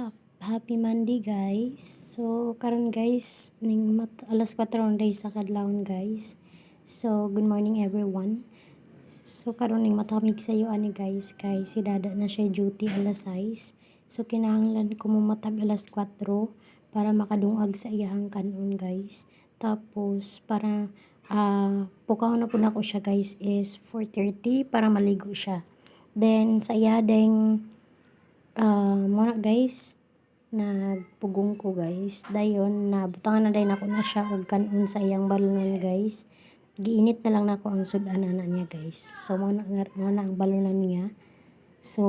Ha- Happy Monday guys. So karon guys ning mat alas 4 day sa kadlawon guys. So good morning everyone. So karon ning matamig sayo ani guys kay si dada na siya duty alas 6. So kinahanglan ko mo matag alas 4 para makadungag sa iyahang kanon guys. Tapos para ah pukaw na po na ko siya guys is 4.30 para maligo siya. Then sa iya ding ah muna guys na pugong ko guys. Dayon na butangan na dayon ako na siya og kanon sa iyang balonan guys. Giinit na lang nako ang sudan ana niya guys. So mo na mo na ang balonan niya. So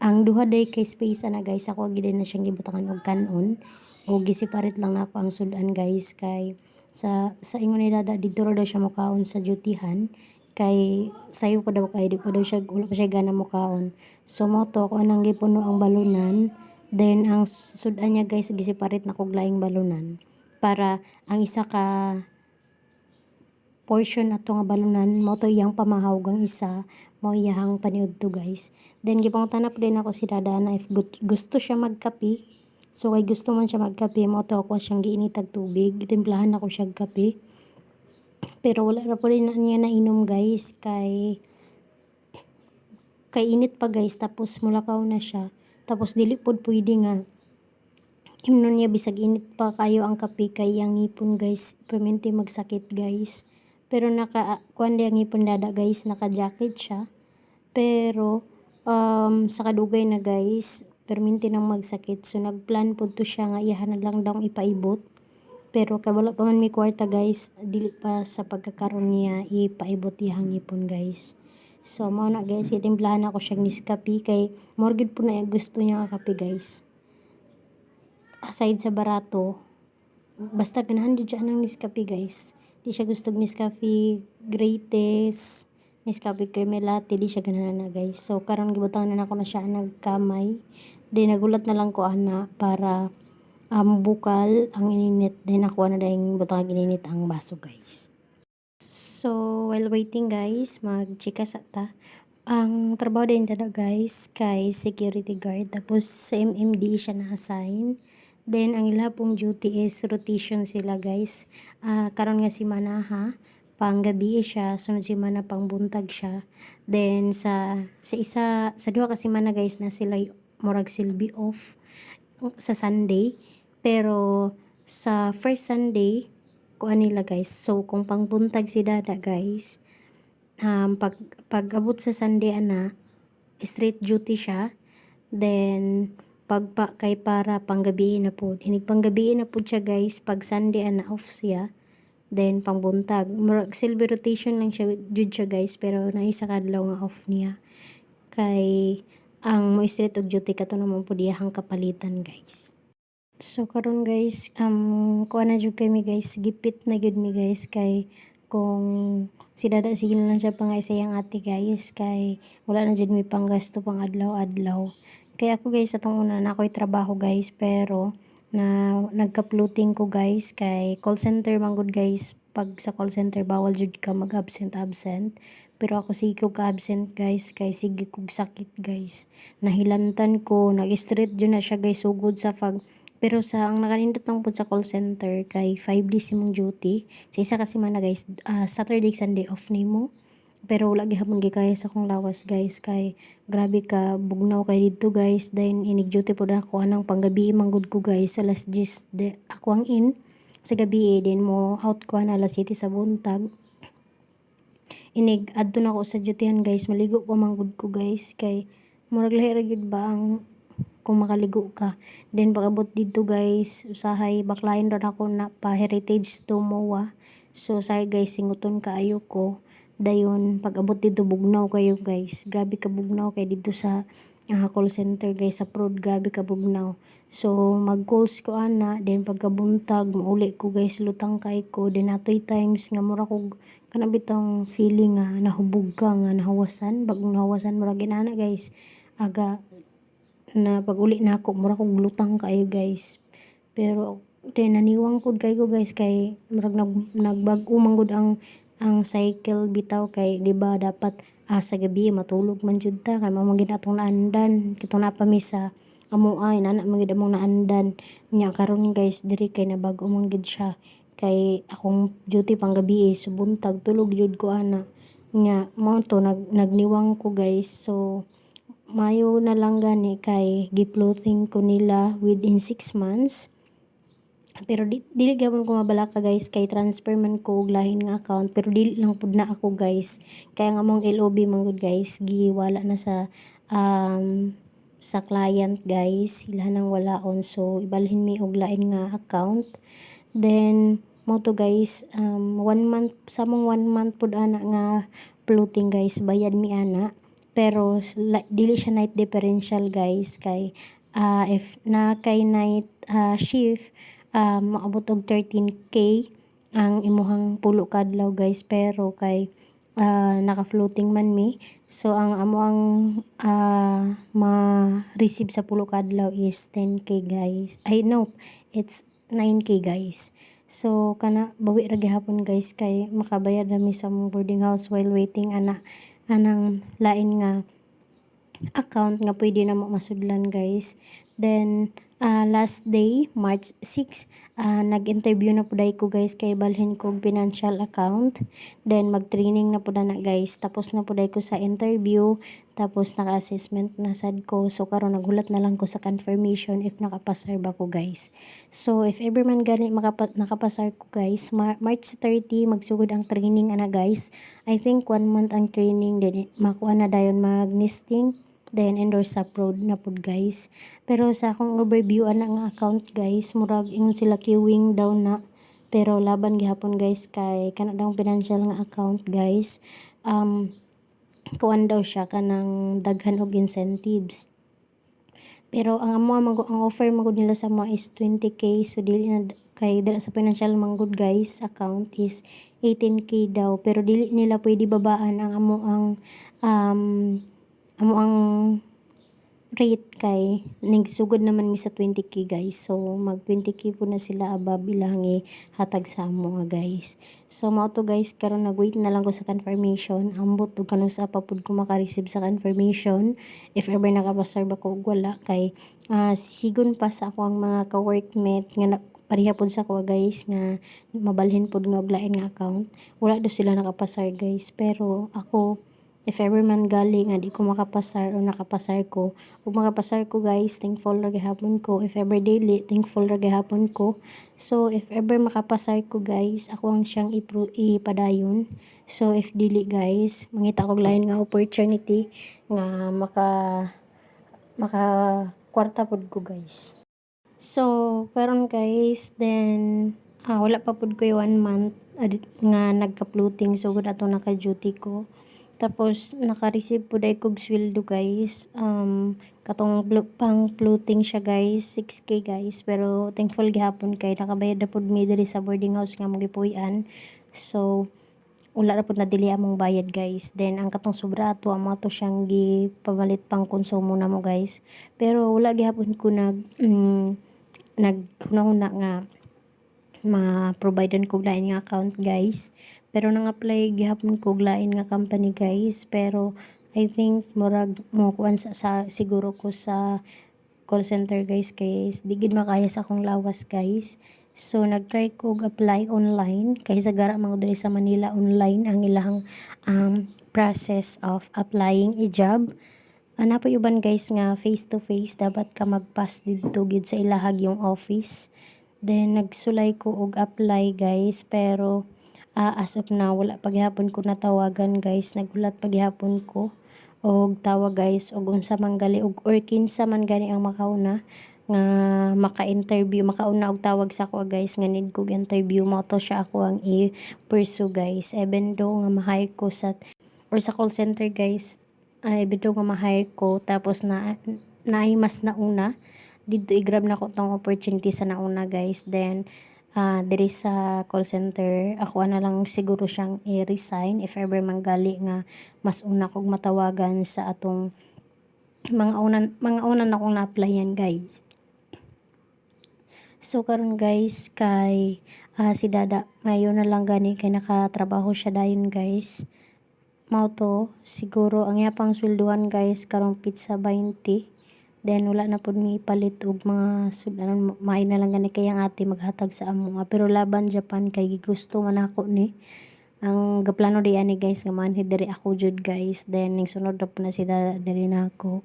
ang duha day kay space ana guys ako gid na siyang gibutangan og kanon. O gisiparit lang nako ang sudan guys. Kay sa sa ingon ni dada dito daw siya mokaon sa dutyhan kay sayo pa daw kay di pa daw siya wala pa siya gana mokaon so mo to ako anang gipuno ang balonan Then, ang sudan niya guys, gisiparit na kog laing balunan. Para ang isa ka portion ato nga balunan, mo to iyang pamahawag ang isa, mo iyahang paniud to guys. Then, gipangutan na din ako si Dada na if gusto siya magkape, so kay gusto man siya magkape, mo to ako siyang giinitag tubig, timplahan ako siya kape. Pero wala ra po rin na niya nainom guys, kay kay init pa guys, tapos mulakaw na siya. Tapos dili pod pwede nga. Imnon niya bisag init pa kayo ang kape kay ang ngipon guys. Permente magsakit guys. Pero naka kuan ang ngipon dada guys. Naka jacket siya. Pero um, sa kadugay na guys permente nang magsakit. So nagplan pod to siya nga iyahan na lang daw ipaibot pero kay wala pa man may kwarta guys dili pa sa pagkakaroon niya ipaibot iyang ngipon guys So, mo na guys, itimplahan ako siyang Nescafe kay morgid po na gusto niya nga kape guys. Aside sa barato, basta ganahan din siya ng Nescafe guys. Di siya gusto Nescafe Greatest, Nescafe Creamy Latte, di siya ganahan na guys. So, karon gibutangan na ako na siya nagkamay. Di nagulat na lang ko ana para um, bukal ang ininit. Then ako na dahil butang ininit ang baso guys. So, while waiting guys, mag-chika sa ta. Ang trabaho din dada guys, kay security guard. Tapos sa MMD siya na-assign. Then, ang ila pong duty is rotation sila guys. Uh, karon nga si Manaha, pang gabi siya, sunod si Mana pang buntag siya. Then, sa, sa isa, sa duha kasi Mana guys, na sila murag silbi off sa Sunday. Pero, sa first Sunday, kuan nila guys. So kung pangbuntag si dada guys, um, pag, pag abot sa Sunday ana, straight duty siya. Then pag pa, kay para panggabi na po. Hinig panggabi na po siya guys, pag Sunday ana off siya. Then pangbuntag. Murag silver rotation lang siya jud siya guys, pero naisa kadlaw nga off niya. Kay ang mo straight og duty kato naman po diyahang kapalitan guys. So karon guys, um kuha na jud kami guys, gipit na gud mi guys kay kung si dada sige na lang siya pangay sa iyang ate guys kay wala na jud mi panggasto pang adlaw-adlaw. Kaya ako guys atong una na ako'y trabaho guys pero na nagka-floating ko guys kay call center man gud guys. Pag sa call center bawal jud ka mag-absent absent. Pero ako sige ko ka-absent guys kay sige kog sakit guys. Nahilantan ko nag-street jud na siya guys sugod sa pag pero sa ang nakanindot lang po sa call center kay 5 days imong duty. Sa isa kasi man na guys, uh, Saturday, Sunday off nimo. Pero wala gihapon gikaya sa akong lawas guys kay grabe ka bugnaw kay dito guys. Then inig duty po na ako anang panggabi manggod ko guys alas 10 de ako ang in sa gabi eh, din mo out ko na alas 7 sa buntag. Inig adto na ako sa dutyhan guys maligo pa manggod ko guys kay murag lahi ra ba ang kung makaligo ka. Then pag-abot dito guys, usahay baklayin ron ako na pa heritage to MOA. So say guys, singuton kaayo ko. Dayon pag-abot dito bugnaw kayo guys. Grabe ka bugnaw kay dito sa uh, call center guys sa prod grabe ka bugnaw. So mag-calls ko ana, then pagkabuntag mauli ko guys lutang kay ko. Then atoy times nga mura ko kanabitang feeling nga nahubog ka nga nahawasan, bagong nahawasan mura ginana guys. Aga na pag uli na ako mura kog lutang kayo guys. Pero then naniwang kod kay ko guys kay murag nag nagbag-o ang ang cycle bitaw kay di ba dapat ah, sa gabi matulog man jud ta kay mao magin atong naandan. Kitong napami sa amo ay nana magid among naandan. Nya karon guys diri kay nabago man gid siya. Kay akong duty pang gabi eh, so buntag tulog jud ko ana. Nya mao to nag nagniwang ko guys. So mayo na lang gani kay giploating ko nila within 6 months. Pero di, dili gyapon ko mabalaka guys kay transfer man ko og lahin nga account pero dili lang pud na ako guys. Kaya nga mong LOB man gud guys giwala na sa um, sa client guys. Sila nang walaon so ibalhin mi og lain nga account. Then mo to guys um, one month sa mong one month pud ana nga floating guys bayad mi ana pero la, dili siya night differential guys. Kay ah, if na kay night ah, shift um, maabot og 13k ang imuhang pulo kadlaw guys. Pero kay ah, naka-floating man mi. So ang amo ang ah, ma-receive sa pulo kadlaw is 10k guys. Ay no it's 9k guys. So kana bawi ra gihapon guys kay makabayad na sa boarding house while waiting ana anang lain nga account nga pwede na mo masudlan guys. Then ah, last day March 6 ah, nag-interview na puday ko guys kay balhin ko og financial account. Then mag-training na pud na guys. Tapos na puday ko sa interview. Tapos naka-assessment na sad ko. So karon naghulat na lang ko sa confirmation if nakapasar ba ko guys. So if ever man gani makapa, nakapasar ko guys Mar- March 30 magsugod ang training ana guys. I think one month ang training then makuha na dayon mag-nesting then endorse upload na pud guys. Pero sa akong overview ana nga account guys murag ingon sila queuing daw na. Pero laban gihapon guys kay kana daw financial nga account guys. Um kuan daw siya kanang daghan og incentives. Pero ang amo ang, ang offer magud nila sa mo is 20k so dili na kay dala sa financial manggod guys account is 18k daw. Pero dili nila pwede babaan ang amo ang um, amo ang rate kay nagsugod naman mi sa 20k guys. So mag 20k po na sila above ilangi hatag sa amo guys. So mao to guys karon nagwait na lang ko sa confirmation. Ambot ug kanus pa pud ko maka-receive sa confirmation. If ever nakapasar ba ko og wala kay ah, sigon pa sa ako ang mga ka-workmate nga pareha pod sa ko guys nga mabalhin pod nga og lain nga account. Wala daw sila nakapasar guys. Pero ako if ever man gali nga di ko makapasar o nakapasar ko ug makapasar ko guys. Thankful ra gihapon ko. If ever daily thankful ra gihapon ko. So if ever makapasar ko guys ako ang siyang ipro- ipadayon. So if dili guys mangita ko og lain nga opportunity nga maka maka kwarta pod ko guys. So karon guys then ah, wala pa pud ko yung one month adit nga nagka-floating so gud ato naka-duty ko tapos naka-receive pud ay kog sweldo guys. Um katong pang floating siya guys. 6k guys. Pero thankful gihapon kay nakabayad na pud mi diri sa boarding house nga magipuy-an so wala na pud na dili among bayad guys. Then ang katong sobra ato amo to siyang gipamalit pang konsumo namo guys. Pero wala gihapon ko nag mm, naghunahuna nga ma-providean ko lain nga account guys pero nang apply gihapon ko lain nga company guys. Pero I think murag mo kuan sa, sa siguro ko sa call center guys kay di gid makaya sa akong lawas guys. So nagtry ko apply online. Kay sa gara ko diri sa Manila online ang ilang um, process of applying a job. Ana po uban guys nga face to face dapat ka magpass didto gyud sa ilahag yung office. Then nagsulay ko og apply guys. Pero ah, as of now wala pa gihapon ko natawagan guys. Nagulat pa gihapon ko. Og tawag guys. Og unsa man gali og or kinsa man gani ang makauna nga maka-interview. Makauna og tawag sa ako guys nga need kog interview. Mo to siya ako ang i-pursue guys. Even though nga ma-hire ko sa or sa call center guys ay even though nga ma-hire ko tapos na naay mas nauna dito i-grab na ko tong opportunity sa nauna guys. Then ah diri sa call center ako na lang siguro siyang i-resign if ever manggali nga mas una kog matawagan sa atong mga unan mga unan na akong na-applyan guys. So karon guys kay ah, si Dada mayo na lang gani kay nakatrabaho siya dayon guys. Mao to siguro ang yapang swelduhan guys karong pizza 20 Then wala na pud mi palit og mga sudanon maay na lang gani kay ang ate maghatag sa amo. Pero laban Japan kay gusto man ako ni. Ang gaplano di ani guys nga manhid diri ako jud guys. Then ning sunod ra na sila diri na ako.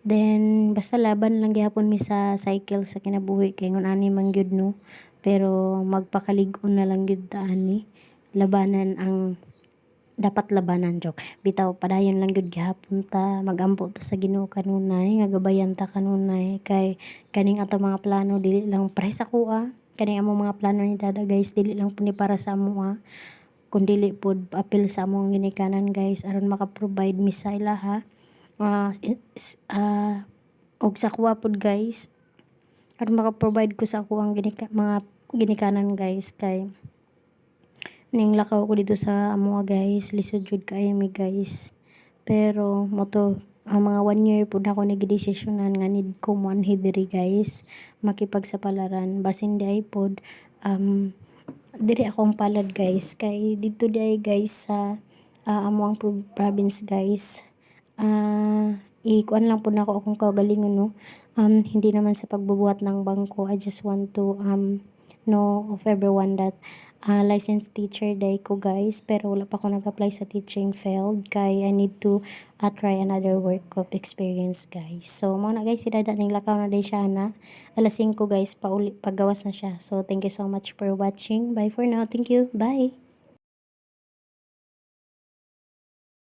Then basta laban lang gyapon mi sa cycle sa kinabuhi. Kay ngun ani man gyud no? Pero magpakalig-on na lang gyud ta ani. Labanan ang dapat labanan joke bitaw padayon lang gyud gihapon ta. Magampo ta sa Ginoo kanunay nga gabayan ta kanunay. Kay kaning ato mga plano dili lang para sa kuha kaning amo mga plano ni dada guys dili lang pud ni para sa amo ah. Kun dili pud apil sa among ginikanan guys aron maka-provide mi sa ilaha ah is- ah og sa kuha pud guys aron maka-provide ko sa ako ang ginika, mga ginikanan guys. Kay ning lakaw ko dito sa amo guys. Lisod jud kaayo mi guys. Pero moto ang mga one year pud ako nagdesisyonan nga need ko manhid diri guys. Makipagsapalaran. Basin di ay pod um diri akong palad guys. Kay dito di ay guys sa ah, amo ang pro- province guys. Ah ikuan lang po na ako akong kagalingon no? Um hindi naman sa pagbubuhat ng bangko. I just want to um know of everyone that uh, licensed teacher day ko guys pero wala pa ako nag-apply sa teaching field. Kay I need to uh, try another work of experience guys. So mo na guys sidada ning lakaw na day siya na alas 5 guys pauli paggawas na siya. So thank you so much for watching. Bye for now. Thank you. Bye